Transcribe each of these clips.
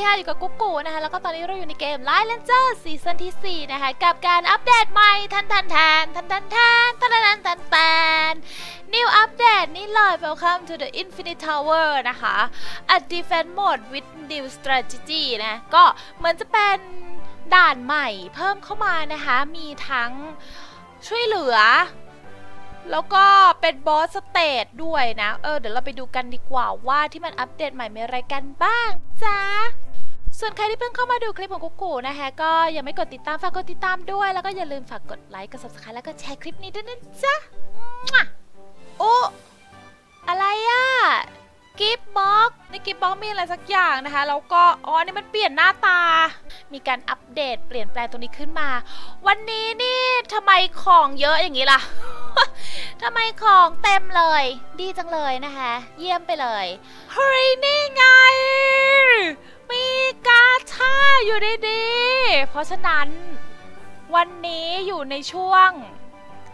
วัสดีค่ะอยู่กับกุ๊กกูนะคะ แล้วก็ตอนนี้เราอยู่ในเกม Line Ranger ซีซั่นที่4นะคะ กับการอัปเดตใหม่ทันทันแทนทันทันแทนทันทันแทนทัน New Update นี่เลย Welcome to the Infinite Tower นะคะ A Defense Mode with New Strategy นะ ก็เหมือนจะเป็นด่านใหม่เพิ่มเข้ามานะคะ มีทั้งช่วยเหลือแล้วก็เป็นบอสสเตจด้วยนะ เออ เดี๋ยวเราไปดูกันดีกว่าว่าที่มันอัปเดตใหม่มีอะไรกันบ้างจ้า ส่วนใครที่เพิ่งเข้ามาดูคลิปของกุ๊กกูนะคะก็ยังไม่กดติดตามฝากกดติดตามด้วย แล้วก็อย่าลืมฝากกดไลค์กด subscribe แล้วก็แชร์คลิปนี้ด้วยนะจ๊ะโอ้อะไรอะกิฟบ็อกในกิฟบ็อกมีอะไรสักอย่างนะคะแล้วก็อ๋อนี่มันเปลี่ยนหน้าตา มีการอัปเดตเปลี่ยนแปลงตรงนี้ขึ้นมา วันนี้นี่ทำไมของเยอะอย่างนี้ล่ะทำไมของเต็มเลย ดีจังเลยนะคะ เยี่ยมไปเลยเฮ้ยนี่ไง มีกาชาอยู่ดีๆ เพราะฉะนั้นวันนี้อยู่ในช่วง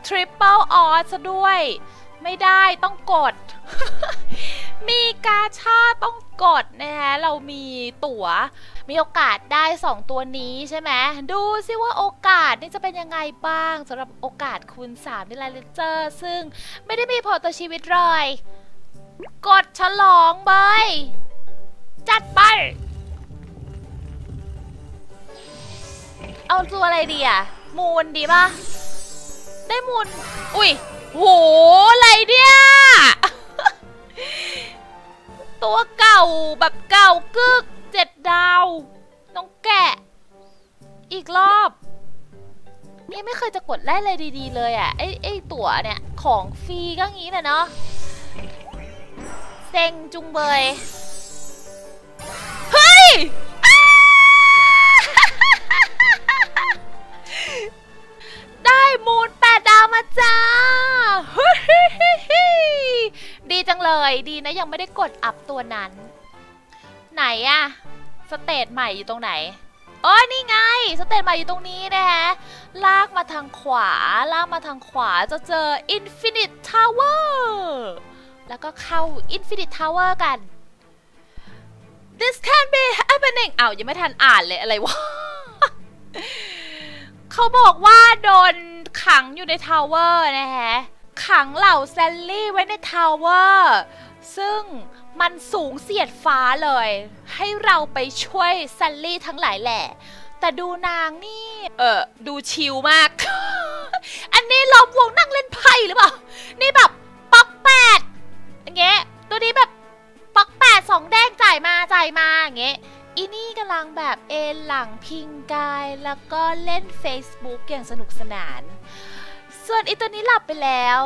Triple o d ซะด้วย ไม่ได้ต้องกด มีกาชาต้องกดนะคะเรามีตั๋ว มีโอกาสได้ 2 ตัวนี้ใช่ไหม ดูซิว่าโอกาสนี่จะเป็นยังไงบ้างสำหรับโอกาสคูณ3ในไลเลเจอร์ ซึ่งไม่ได้มีผลต่อชีวิตเลย กดฉลองไปจัดไป เอาตัวอะไรดีอะมูนดีป่ะ ได้มูน อุ้ยโหอะไรเนี่ย ตัวเก่าแบบเก่ากึกเจ็ดดาว น้องแกะ อีกรอบนี่ไม่เคยจะกดได้เลยดี ๆ เลยอะไอ้ไอ้ตั๋วเนี่ย ของฟรีก็งี้แหละเนาะเซ็งจุงเบย เฮ้ย ได้มูลแปดดาวมาจ้าดีจังเลยดีนะยังไม่ได้กดอัพตัวนั้น ไหนอะสเตจใหม่อยู่ตรงไหนเอ้ยนี่ไง สเตจใหม่อยู่ตรงนี้นะฮะ ลากมาทางขวา ลากมาทางขวาจะเจอ Infinite Tower แล้วก็เข้า Infinite Tower กัน This can be happening อ้ายังไม่ทันอ่านเลยอะไรวะ เขาบอกว่าโดนขังอยู่ในทาวเวอร์นะฮะ ขังเหล่าแซลลี่ไว้ในทาวเวอร์ ซึ่งมันสูงเสียดฟ้าเลย ให้เราไปช่วยแซลลี่ทั้งหลายแหละ แต่ดูนางนี่ เออดูชิลมาก อันนี้ล้อมวงนั่งเล่นไพ่หรือเปล่า นี่แบบป๊อกแปดอย่างเงี้ย ตัวนี้แบบป๊อกแปดสองแดงจ่ายมาจ่ายมาอย่างเงี้ย อีนี่กำลังแบบเอนหลังพิงกาย แล้วก็เล่น Facebook อย่างสนุกสนาน ส่วนอีตัวนี้หลับไปแล้ว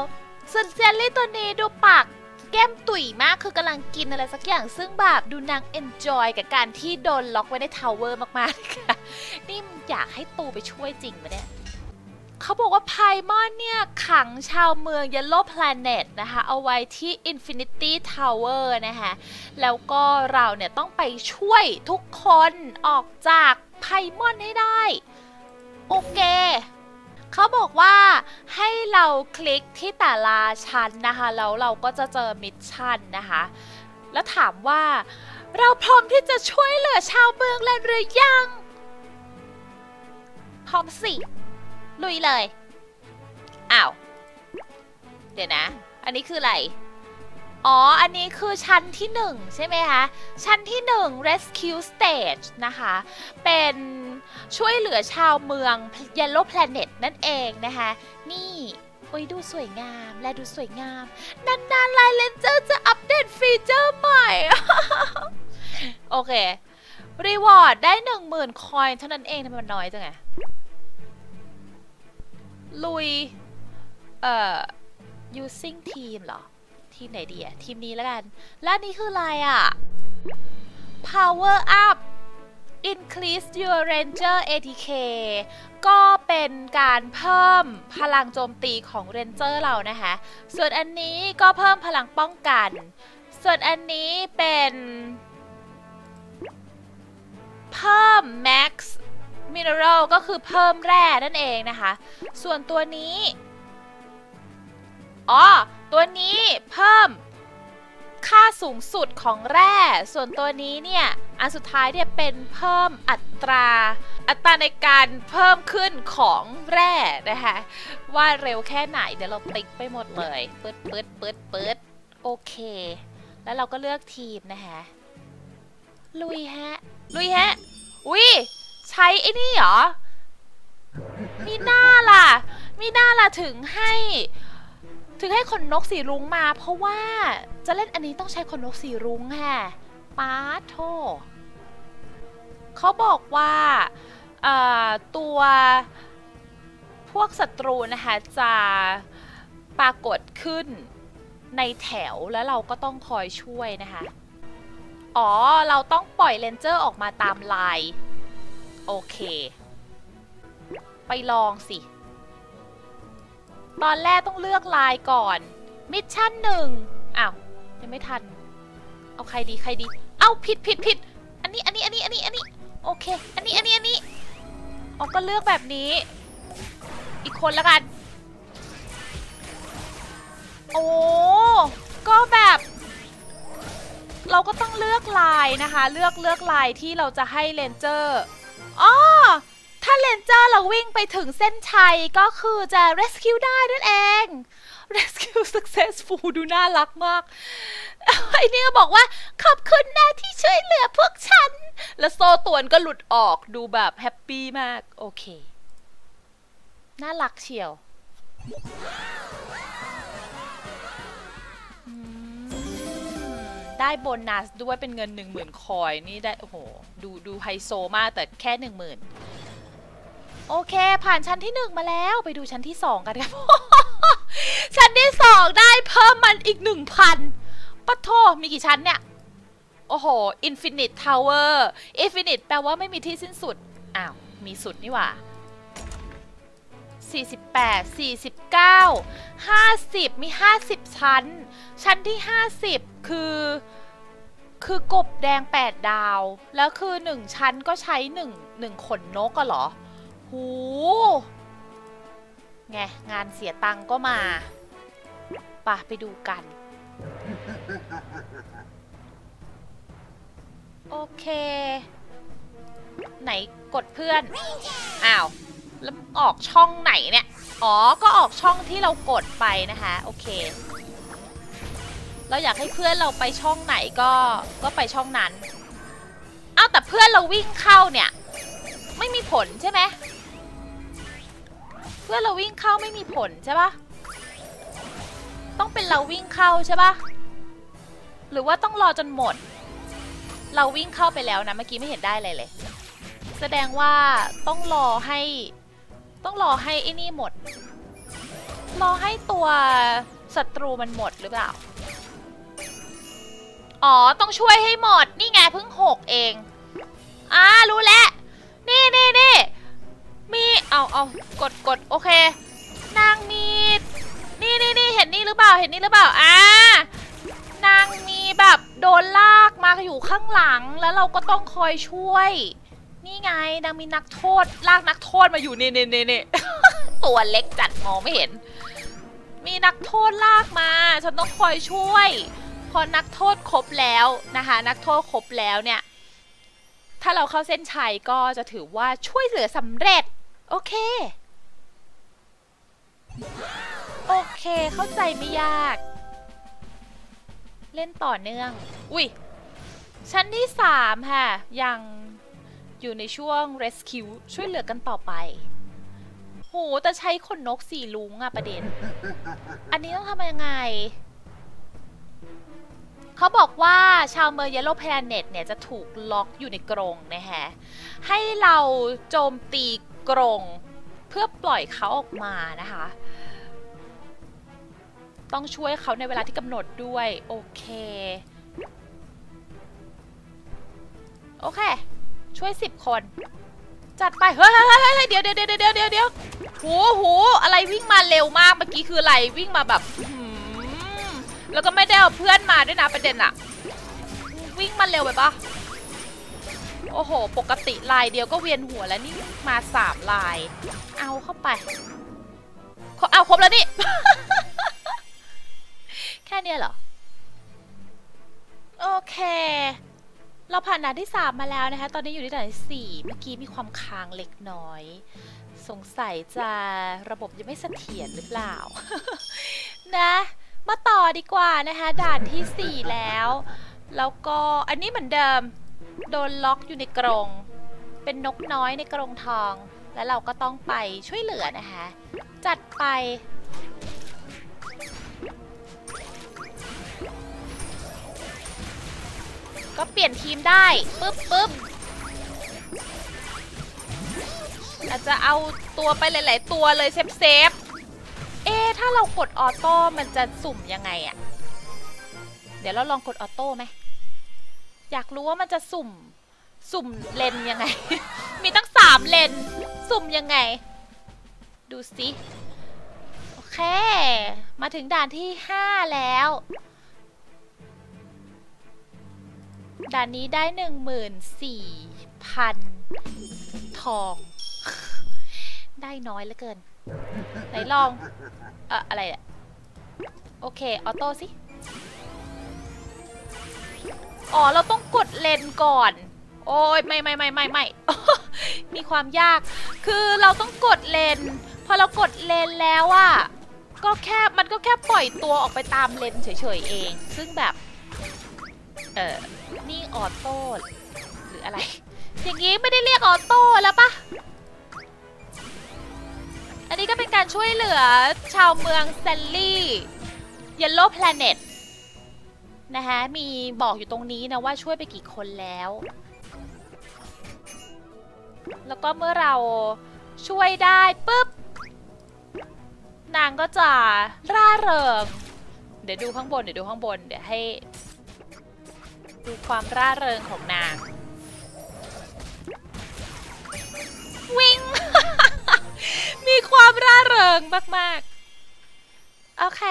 ส่วนเจลลี่ตัวนี้ดูปากแก้มตุ๋ยมากคือกำลังกินอะไรสักอย่าง ซึ่งแบบดูนางเอนจอยกับการที่โดนล็อกไว้ในทาวเวอร์มากๆค่ะนี่มอยากให้ตูไปช่วยจริงปะเนี่ย เขาบอกว่าไพมอนเนี่ย ขังชาวเมือง Yellow Planet นะคะ เอาไว้ที่ Infinity Tower นะคะ แล้วก็เราเนี่ยต้องไปช่วยทุกคนออกจากไพมอนให้ได้ โอเคเขาบอกว่าให้เราคลิกที่แต่ละชั้นนะคะ แล้วเราก็จะเจอมิชชั่นนะคะ แล้วถามว่าเราพร้อมที่จะช่วยเหลือชาวเมืองแล้วหรือยัง พร้อมสิ ลุยเลย อ้าว เดี๋ยวนะ อันนี้คืออะไร อ๋อ อันนี้คือชั้นที่หนึ่งใช่ไหมคะ ชั้นที่หนึ่ง rescue stage นะคะ เป็นช่วยเหลือชาวเมือง Yellow Planet นั่นเองนะคะ นี่โอ้ยดูสวยงามและดูสวยงาม นานๆไลเลนเจอร์จะอัปเดตฟีเจอร์ใหม่ โอเค รีวอร์ดได้10,000คอยเท่านั้นเองทำไมมันน้อยจังไง ลุย เอ่อ using team เหรอ ทีมไหนดีอะทีมนี้แล้วกัน และนี่คืออะไรอะ power up increase your ranger ATK ก็เป็นการเพิ่มพลังโจมตีของเรนเจอร์เรานะคะ ส่วนอันนี้ก็เพิ่มพลังป้องกัน ส่วนอันนี้เป็น เพิ่ม max mineral ก็คือเพิ่มแร่นั่นเองนะคะ ส่วนตัวนี้ อ๋อ ตัวนี้เพิ่มค่าสูงสุดของแร่ ส่วนตัวนี้เนี่ย อันสุดท้ายเนี่ยเป็นเพิ่มอัตรา อัตราในการเพิ่มขึ้นของแร่นะคะ ว่าเร็วแค่ไหนเดี๋ยวเราติ๊กไปหมดเลยปืดปืดปืดปืดโอเค แล้วเราก็เลือกทีมนะคะ ลุยฮะ ลุยฮะ อุ้ย ใช้ไอ้นี่เหรอมีหน้าล่ะมีหน้าล่ะถึงให้ ถึงให้ขนนกสีรุ้งมา เพราะว่าจะเล่นอันนี้ต้องใช้ขนนกสีรุ้งค่ะป้าโทเขาบอกว่าตัวพวกศัตรูนะคะจะปรากฏขึ้นในแถวแล้วเราก็ต้องคอยช่วยนะคะ อ๋อ เราต้องปล่อยเลนเจอร์ออกมาตามลาย โอเค ไปลองสิ ตอนแรกต้องเลือกลายก่อน มิชชั่นหนึ่งอ้าวยังไม่ทัน เอาใครดีใครดี เอาผิดผิดผิดอันนี้อันนี้อันนี้อันนี้อันนี้โอเค อันนี้อันนี้อันนี้เอาก็เลือกแบบนี้ อีกคนละกัน โอ้ก็แบบ เราก็ต้องเลือกลายนะคะ เลือกเลือกลายที่เราจะให้เลนเจอร์ อ๋อถ้าเลนเจอร์เราวิ่งไปถึงเส้นชัยก็คือจะ rescue ได้นั่นเอง rescue successful ดูน่ารักมาก ไอ้นี่ก็บอกว่า ขอบคุณนะที่ช่วยเหลือพวกฉัน แล้วโซ่ตวนก็หลุดออกดูแบบแฮปปี้มาก โอเค น่ารักเชียว ได้โบนัสด้วยเป็นเงิน 1 0,000 คอยนี่ได้ โอ้โห ดูดูไฮโซมากแต่แค่ 10,000 โอเค ผ่านชั้นที่ 1 มาแล้วไปดูชั้นที่ 2 กันครับ ชั้นที่ 2 ได้เพิ่มมันอีก 1,000ปะโทมีกี่ชั้นเนี่ย โอ้โห Infinite Tower Infinite แปลว่าไม่มีที่สิ้นสุด อ้าว มีสุดนี่หว่า 48 49 50 มี 50 ชั้น ชั้นที่ 50 คือ คือกบแดง 8 ดาว แล้วคือ 1 ชั้นก็ใช้ 1 1 ขนนกอะเหรอ หูไงงานเสียตังก็มาปะไปดูกัน โอเค ไหนกดเพื่อน อ้าว แล้วออกช่องไหนเนี่ย อ๋อ ก็ออกช่องที่เรากดไปนะคะ โอเค เราอยากให้เพื่อนเราไปช่องไหนก็ก็ไปช่องนั้นอ้าวแต่เพื่อนเราวิ่งเข้าเนี่ย ไม่มีผลใช่ไหมเพื่อนเราวิ่งเข้าไม่มีผลใช่ปะต้องเป็นเราวิ่งเข้าใช่ปะหรือว่าต้องรอจนหมด เราวิ่งเข้าไปแล้วนะเมื่อกี้ไม่เห็นได้เลยเลย แสดงว่าต้องรอให้ ต้องรอให้ไอ้นี่หมด รอให้ตัวศัตรูมันหมดหรือเปล่า อ๋อ ต้องช่วยให้หมด นี่ไงเพิ่งหกเอง อ่า รู้แล้ว นี่นี่นี่ มี เอาเอากดกดโอเค นางมี นี่นี่นี่เห็นนี่หรือเปล่า เห็นนี่หรือเปล่า อ่า นางมีแบบโดนลากมาอยู่ข้างหลัง แล้วเราก็ต้องคอยช่วย นี่ไงนางมีนักโทษลากนักโทษมาอยู่เนี่นี่นี่นี่ตัวเล็กจัดมองไม่เห็น มีนักโทษลากมา ฉันต้องคอยช่วย พอนักโทษครบแล้วนะคะ นักโทษครบแล้วเนี่ย ถ้าเราเข้าเส้นชัยก็จะถือว่าช่วยเหลือสำเร็จ โอเค โอเคเข้าใจไม่ยาก เล่นต่อเนื่อง อุ้ยชั้นที่สามค่ะ ยัง อยู่ในช่วง rescue ช่วยเหลือกันต่อไป โห แต่ใช้ขนนกสีลุงอะประเด็น อันนี้ต้องทำยังไง เขาบอกว่าชาวเมือง Yellow Planet เนี่ยจะถูกล็อกอยู่ในกรงนะฮะ ให้เราโจมตีกรงเพื่อปล่อยเขาออกมานะคะ ต้องช่วยเขาในเวลาที่กำหนดด้วย โอเค โอเค ช่วย10คน จัดไป เฮ้ยเฮ้ยเฮ้ยเดี๋ยวเดี๋ยวเดี๋ยวเดี๋ยวเดี๋ยวเดี๋ยวหูหูอะไรวิ่งมาเร็วมากเมื่อกี้คืออะไรวิ่งมาแบบหือแล้วก็ไม่ได้เอาเพื่อนมาด้วยนะประเด็นอะวิ่งมาเร็วไปปะโอ้โห ปกติลายเดียวก็เวียนหัวแล้วนี่มาสามลาย เอาเข้าไป เอาครบแล้วนี่ แค่เนี้ยเหรอ โอเค เราผ่านด่านที่ 3 มาแล้วนะคะ ตอนนี้อยู่ที่ด่านที่ 4 เมื่อกี้มีความค้างเล็กน้อย สงสัยจะระบบยังไม่เสถียรหรือเปล่า นะ มาต่อดีกว่านะคะ ด่านทีสี่4 แล้ว แล้วก็อันนี้เหมือนเดิม โดนล็อกอยู่ในกรง เป็นนกน้อยในกรงทอง แล้วเราก็ต้องไปช่วยเหลือนะคะ จัดไป ก็เปลี่ยนทีมได้ปึ๊บปึ๊บอาจจะเอาตัวไปหลาย ๆ ตัวเลยเซฟเซฟเอ๊ถ้าเรากดออโต้มันจะสุ่มยังไงอะเดี๋ยวเราลองกดออโต้ไหมอยากรู้ว่ามันจะสุ่ม สุ่มเลนยังไง มีตั้งสามเลน สุ่มยังไง ดูสิ โอเค มาถึงด่านที่ 5 แล้ว ด่านนี้ได้หนึ่งหมื่นสี่พันทอง ได้น้อยเหลือเกิน ไหนลอง เอ่อ อะไรเนี่ยโอเค ออโต้สิ อ๋อ เราต้องกดเลนก่อน โอ้ยไม่ไม่ไม่ไม่ไม่มีความยาก คือเราต้องกดเลน พอเรากดเลนแล้วอะก็แค่มันก็แค่ปล่อยตัวออกไปตามเลนเฉยๆเอง ซึ่งแบบ เออ นี่ออโต้หรืออะไร อย่างนี้ไม่ได้เรียกออโต้แล้วปะอันนี้ก็เป็นการช่วยเหลือชาวเมืองเซนลี่เยลโล่แพลเน็ตนะคะมีบอกอยู่ตรงนี้นะว่าช่วยไปกี่คนแล้ว แล้วก็เมื่อเราช่วยได้ปุ๊บ นางก็จะร่าเริง เดี๋ยวดูข้างบน เดี๋ยวดูข้างบน เดี๋ยวให้ ดูความร่าเริงของนาง วิ่ง มีความร่าเริงมาก ๆ โอเค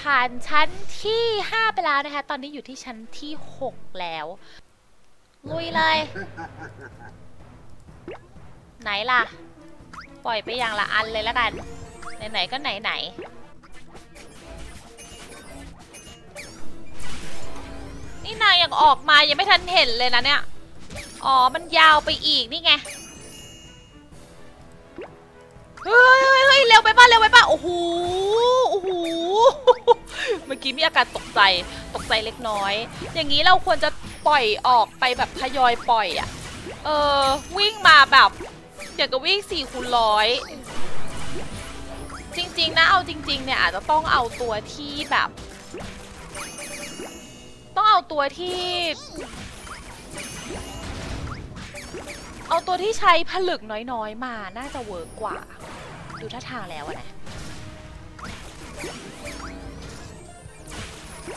ผ่านชั้นที่ 5 ไปแล้วนะคะ ตอนนี้อยู่ที่ชั้นที่ 6 แล้ว ลุยเลย ไหนล่ะ ปล่อยไปอย่างละอันเลยแล้วกัน ไหน ๆ ก็ไหน ๆ นี่นายยังออกมายังไม่ทันเห็นเลยนะเนี่ย อ๋อ มันยาวไปอีกนี่ไง เฮ้ยเฮ้ยเฮ้ยเร็วไปป่ะเร็วไปป่ะ โอ้โห โอ้โห เมื่อกี้มีอาการตกใจ ตกใจเล็กน้อย อย่างนี้เราควรจะปล่อยออกไปแบบทยอยปล่อยอะเออ วิ่งมาแบบอย่างกับวิ่ง4คูณร้อยจริงๆนะเอาจริง ๆ เนี่ยอาจจะต้องเอาตัวที่แบบ ต้องเอาตัวที่ เอาตัวที่ใช้ผลึกน้อยๆมา น่าจะเวิร์กกว่า ดูท่าทางแล้วอะนะ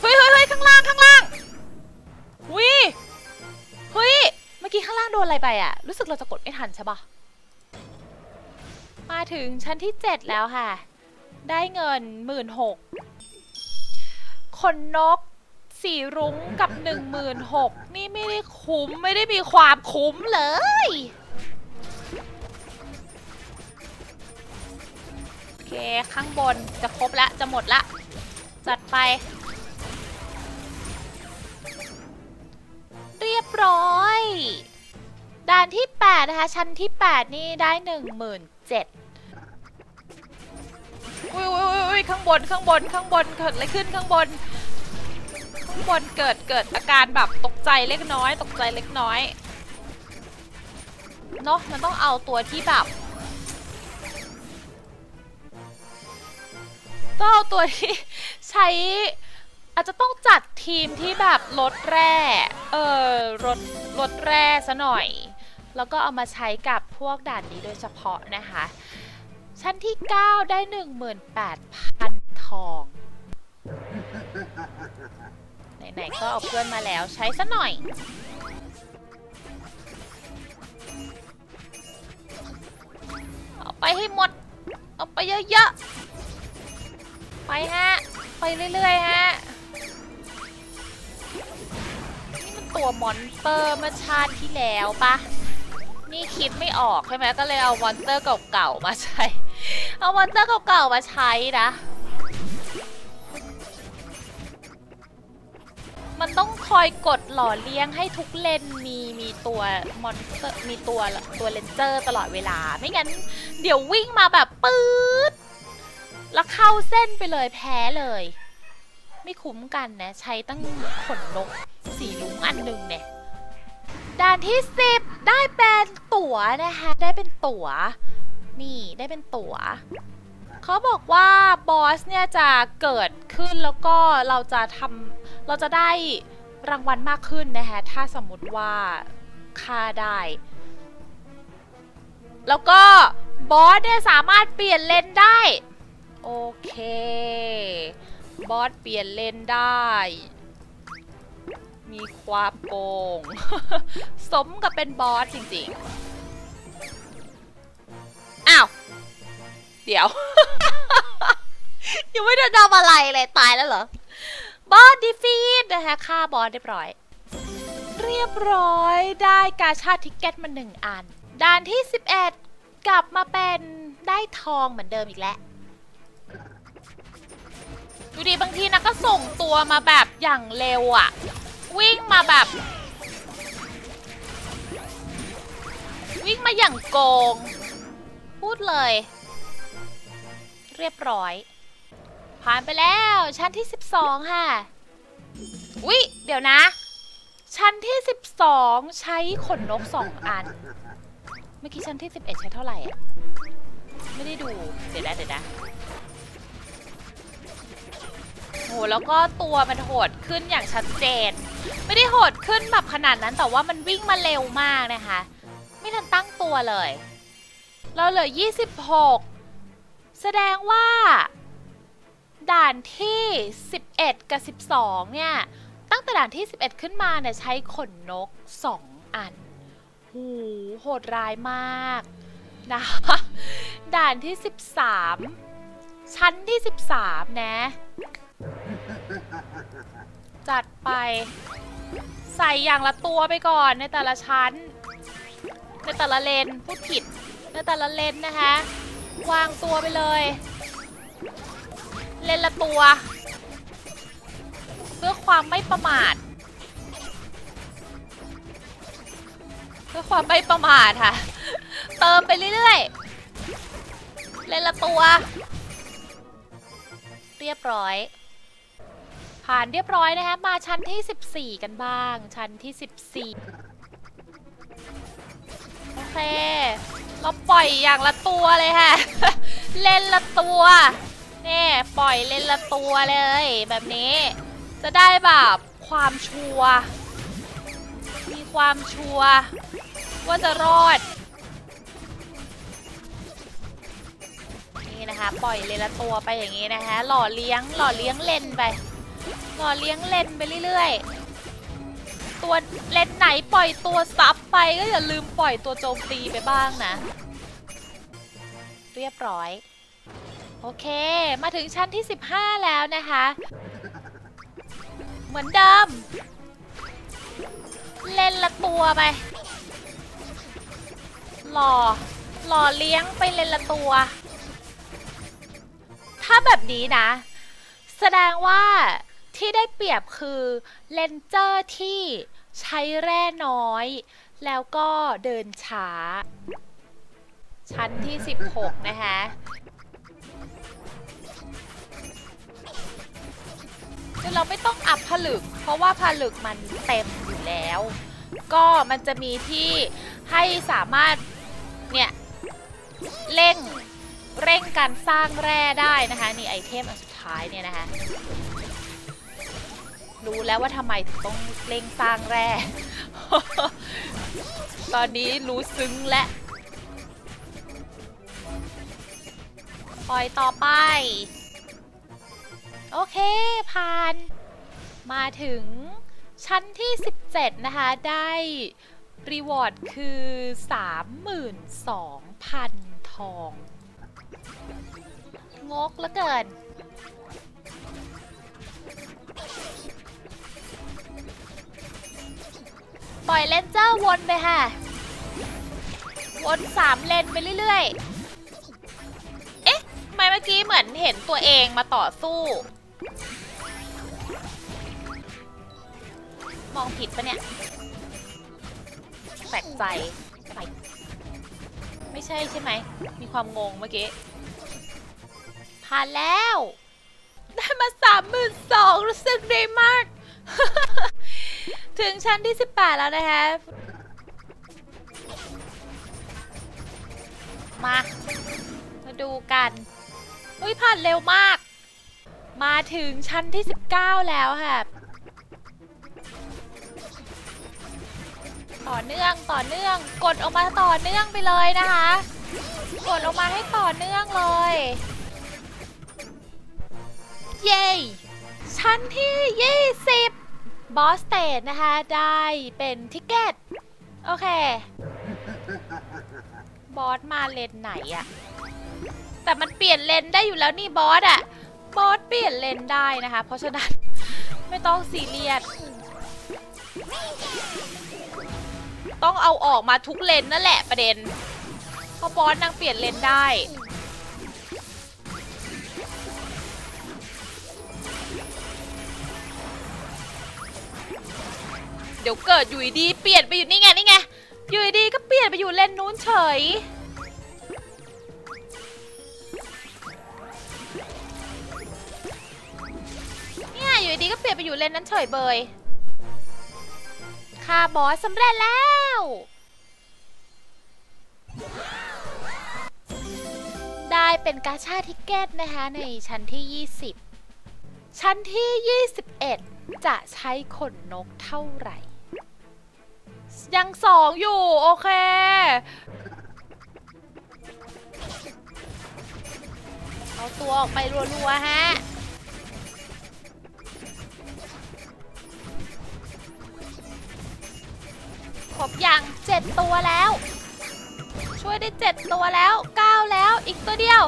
เฮ้ยเฮ้ยเฮ้ยข้างล่างข้างล่างวิเฮ้ย เมื่อกี้ข้างล่างโดนอะไรไปอะรู้สึกเราจะกดไม่ทันใช่ปะมาถึงชั้นที่ 7 แล้วค่ะ ได้เงินหมื่นหกขนนก สี่รุ้งกับหนึ่งหมื่นหกนี่ไม่ได้คุ้มไม่ได้มีความคุ้มเลย โอเค ข้างบนจะครบละ จะหมดละ จัดไป เรียบร้อยด่านที่ 8 นะคะ ชั้นที่ 8 นี่ได้ 1 7 0 0 0อุ้ยอุ้ยอุ้ยอุ้ยข้างบน ข้างบน ข้างบน เกิดอะไรขึ้นข้างบน ข้างบนเกิดเกิดอาการแบบตกใจเล็กน้อย ตกใจเล็กน้อยเนาะมันต้องเอาตัวที่แบบต้องเอาตัวที่ใช้อาจจะต้องจัดทีมที่แบบลดแร่เออลดลดแร่ซะหน่อย แล้วก็เอามาใช้กับพวกด่านนี้โดยเฉพาะนะคะ ชั้นที่ 9 ได้ 18,000 ทอง ไหนๆก็เอาเพื่อนมาแล้วใช้ซะหน่อย เอาไปให้หมด เอาไปเยอะๆ ไปฮะ ไปเรื่อยๆฮะ นี่มันตัวมอนสเตอร์เมื่อชาติที่แล้วปะนี่คิดไม่ออกใช่ไหมก็เลยเอามอนสเตอร์เก่าๆมาใช้ เอามอนสเตอร์เก่าๆมาใช้นะ มันต้องคอยกดหล่อเลี้ยงให้ทุกเลนมีมีตัวมอนสเตอร์มีตัวตัวเลนเจอร์ตลอดเวลา ไม่งั้น เดี๋ยววิ่งมาแบบปื๊ดแล้วเข้าเส้นไปเลยแพ้เลย ไม่คุ้มกันนะ ใช้ตั้งขนนกสีลุงอันหนึ่งเนี่ยด่านที่ 10 ได้เป็นตั๋วนะคะ ได้เป็นตั๋ว นี่ได้เป็นตั๋ว เขาบอกว่าบอสเนี่ยจะเกิดขึ้นแล้วก็เราจะทำ เราจะได้รางวัลมากขึ้นนะคะถ้าสมมติว่าค่าได้ แล้วก็บอสเนี่ยสามารถเปลี่ยนเลนได้ โอเค บอสเปลี่ยนเลนได้ มีความโกง สมกับเป็นบอสจริงๆ อ้าว เดี๋ยว ยังไม่ได้ทำอะไรเลยตาย บอสดีฟีดนะคะฆ่าบอสเรียบร้อย เรียบร้อยได้กาชาดทิกเก็ตมาหนึ่งอันด่านที่ 11 กลับมาเป็นได้ทองเหมือนเดิมอีกแล้วดูดิบางทีนะก็ส่งตัวมาแบบอย่างเร็วอะวิ่งมาแบบ วิ่งมาอย่างโกง พูดเลย เรียบร้อย ผ่านไปแล้วชั้นที่ 12 ค่ะ อุ๊ย เดี๋ยวนะ ชั้นที่ 12 ใช้ขนนก 2 อัน เมื่อกี้ชั้นที่ 11 ใช้เท่าไหร่อะไม่ได้ดู เดี๋ยวนะเดี๋ยวนะโหแล้วก็ตัวมันโหดขึ้นอย่างชัดเจน ไม่ได้โหดขึ้นแบบขนาดนั้นแต่ว่ามันวิ่งมาเร็วมากนะคะ ไม่ทันตั้งตัวเลย เราเหลือ 26 แสดงว่า ด่านที่ 11 กับ 12 เนี่ย ตั้งแต่ด่านที่ 11 ขึ้นมาเนี่ยใช้ขนนก 2 อัน หูโหดร้ายมากนะคะด่านที่ 13 ชั้นที่ 13 นะ จัดไป ใส่อย่างละตัวไปก่อนในแต่ละชั้น ในแต่ละเลนพูดผิด ในแต่ละเลนนะคะ วางตัวไปเลย เลนละตัว เพื่อความไม่ประมาท เพื่อความไม่ประมาทค่ะ เติมไปเรื่อยๆ เลนละตัว เรียบร้อย ผ่านเรียบร้อยนะคะมาชั้นที่ 14 กันบ้าง ชั้นที่ 14โอเค เราปล่อยอย่างละตัวเลยค่ะ เล่นละตัว นี่ปล่อยเล่นละตัวเลย แบบนี้ จะได้แบบความชัวมีความชัวว่าจะรอด นี่นะคะ ปล่อยเลนละตัวไปอย่างนี้นะคะ หล่อเลี้ยงหล่อเลี้ยงเลนไป หล่อเลี้ยงเลนไปเรื่อยๆ ตัวเลนไหนปล่อยตัวซับไปก็อย่าลืมปล่อยตัวโจมตีไปบ้างนะ เรียบร้อย โอเค มาถึงชั้นที่ 15 แล้วนะคะ เหมือนเดิม เล่นละตัวไปหล่อหล่อเลี้ยงไปเล่นละตัว ถ้าแบบนี้นะ แสดงว่าที่ได้เปรียบคือเลนเจอร์ที่ใช้แร่น้อย แล้วก็เดินช้า ชั้นที่ 16 นะคะ คือเราไม่ต้องอัพผลึก เพราะว่าผลึกมันเต็มอยู่แล้ว ก็มันจะมีที่ให้สามารถเนี่ยเร่งเร่งการสร้างแร่ได้นะคะนี่ไอเทมอันสุดท้ายเนี่ยนะคะรู้แล้วว่าทำไมถึงต้องเร่งสร้างแร่ ตอนนี้รู้ซึ้งและปล่อยต่อไป โอเคผ่าน มาถึงชั้นที่ 17 นะคะ ได้รีวอร์ดคือ 32,000 ทอง งกเหลือเกิน ปล่อยเลนเจอร์วนไปค่ะ วนสามเลนไปเรื่อย ๆ เอ๊ะทำไมเมื่อกี้เหมือนเห็นตัวเองมาต่อสู้ มองผิดปะเนี่ย แปลกใจไมไม่ใช่ใช่ไหม มีความงงเมื่อกี้ ผ่านแล้ว ได้มาสามหมื่นสองรู้สึกดีมาก ถึงชั้นที่18แปดแล้วนะคะ มา มาดูกันเฮ้ยผ่านเร็วมาก มาถึงชั้นที่ 19 แล้วค่ะ ต่อเนื่องต่อเนื่องกดออกมาต่อเนื่องไปเลยนะคะ กดออกมาให้ต่อเนื่องเลย เย้ชั้นที่ 20 บอสเตดนะคะ ได้เป็นทิกเก็ต โอเค บอสมาเลนไหนอะแต่มันเปลี่ยนเลนได้อยู่แล้วนี่บอสอะ บอสเปลี่ยนเลนได้นะคะ เพราะฉะนั้นไม่ต้องซีเรียส ต้องเอาออกมาทุกเลนนั่นแหละประเด็น เพราะบอสนางเปลี่ยนเลนได้ เดี๋ยวเกิดอยู่ดีเปลี่ยนไปอยู่นี่ไงนี่ไงอยู่ดีก็เปลี่ยนไปอยู่เลนนู้นเฉย อยู่ดีๆก็เปลี่ยนไปอยู่เลนนั้นเฉยเบยค่าบอสสำเร็จแล้ว ได้เป็นกาชาทิกเก็ตนะคะในชั้นที่ 20 ชั้นที่ 21 จะใช้ขนนกเท่าไหร่ ยังสองอยู่ โอเคเอาตัวออกไปรัวๆฮะ ครบยังเจ็ดตัวแล้ว ช่วยได้เจ็ดตัวแล้วเก้าแล้วอีกตัวเดียว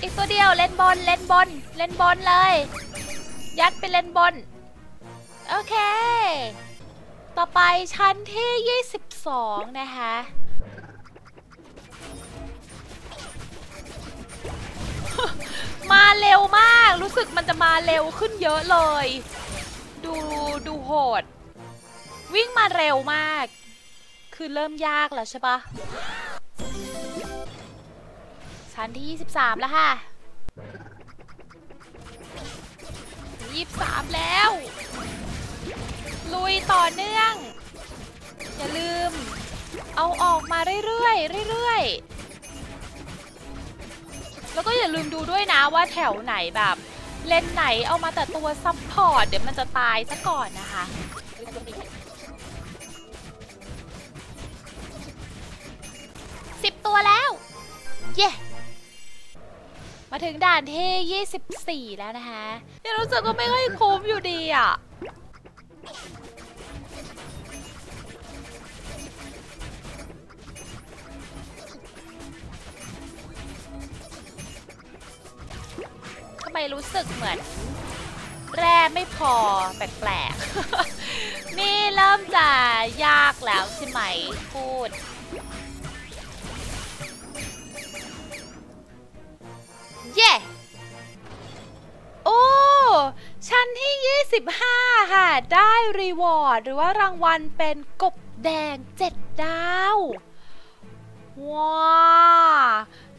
อีกตัวเดียวเล่นบอลเล่นบอลเล่นบอลเลย ยัดไปเล่นบอลโอเค ต่อไปชั้นที่ 22 นะคะมาเร็วมาก รู้สึกมันจะมาเร็วขึ้นเยอะเลย ดูดูโหด วิ่งมาเร็วมาก คือเริ่มยากแล้วใช่ปะชั้นที่ 23 แล้วค่ะ 23 แล้ว ลุยต่อเนื่อง อย่าลืม เอาออกมาเรื่อยๆเรื่อยๆ แล้วก็อย่าลืมดูด้วยนะว่าแถวไหนแบบ เลนไหนเอามาแต่ตัวซัพพอร์ตเดี๋ยวมันจะตายซะก่อนนะคะ สิบตัวแล้ว เย้ มาถึงด่านที่24 แล้วนะคะยังรู้สึกว่าไม่ค่อยคุ้มอยู่ดีอะ ทำไมรู้สึกเหมือน แร่ไม่พอแปลกๆ นี่เริ่มจะยากแล้วใช่ไหมพูด หรือว่ารางวัลเป็นกบแดง 7 ดาวว้า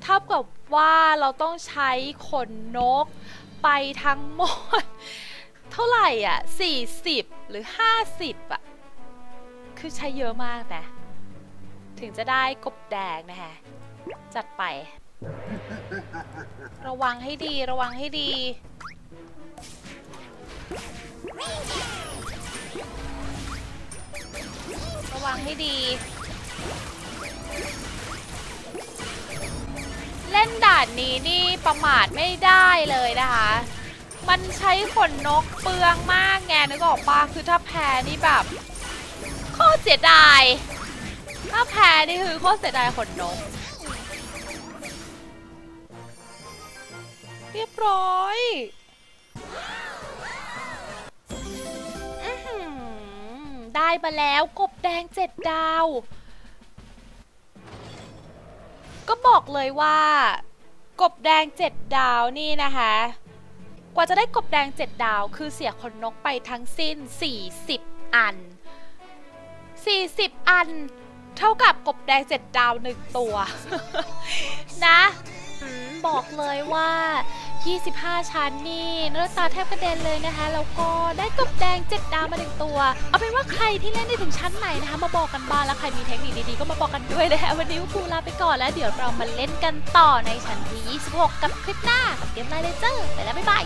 เท่ากับว่าเราต้องใช้ขนนกไปทั้งหมด เท่าไหร่อะ 40 หรือ 50 อะ คือใช้เยอะมากนะ ถึงจะได้กบแดงนะคะจัดไป ระวังให้ดีระวังให้ดี ระวังให้ดี เล่นด่านนี้นี่ประมาทไม่ได้เลยนะคะ มันใช้ขนนกเปลืองมากไงนึกออกปะคือถ้าแพ้นี่แบบโคตรเสียดาย ถ้าแพ้นี่คือโคตรเสียดายขนนก เรียบร้อย ได้มาแล้วกบแดงเจ็ดดาว ก็บอกเลยว่า กบแดงเจ็ดดาวนี่นะคะ กว่าจะได้กบแดงเจ็ดดาวคือเสียคนนกไปทั้งสิ้น 40 อัน 40 อัน เท่ากับกบแดงเจ็ดดาวหนึ่งตัว นะบอกเลยว่า 25 ชั้นนี่นรตาแทบกระเด็นเลยนะคะ แล้วก็ได้กบแดง 7 ดาวมาหนึ่งตัว เอาเป็นว่าใครที่เล่นได้ถึงชั้นไหนนะคะ มาบอกกันบ้างแล้วใครมีเทคนิคดีๆ ก็มาบอกกันด้วยนะคะวันนี้กูลาไปก่อนแล้วเดี๋ยวเรามาเล่นกันต่อในชั้นที่ 26 กับคลิปหน้ากับเกมไลเลเจอร์ไปแล้วบ๊ายบาย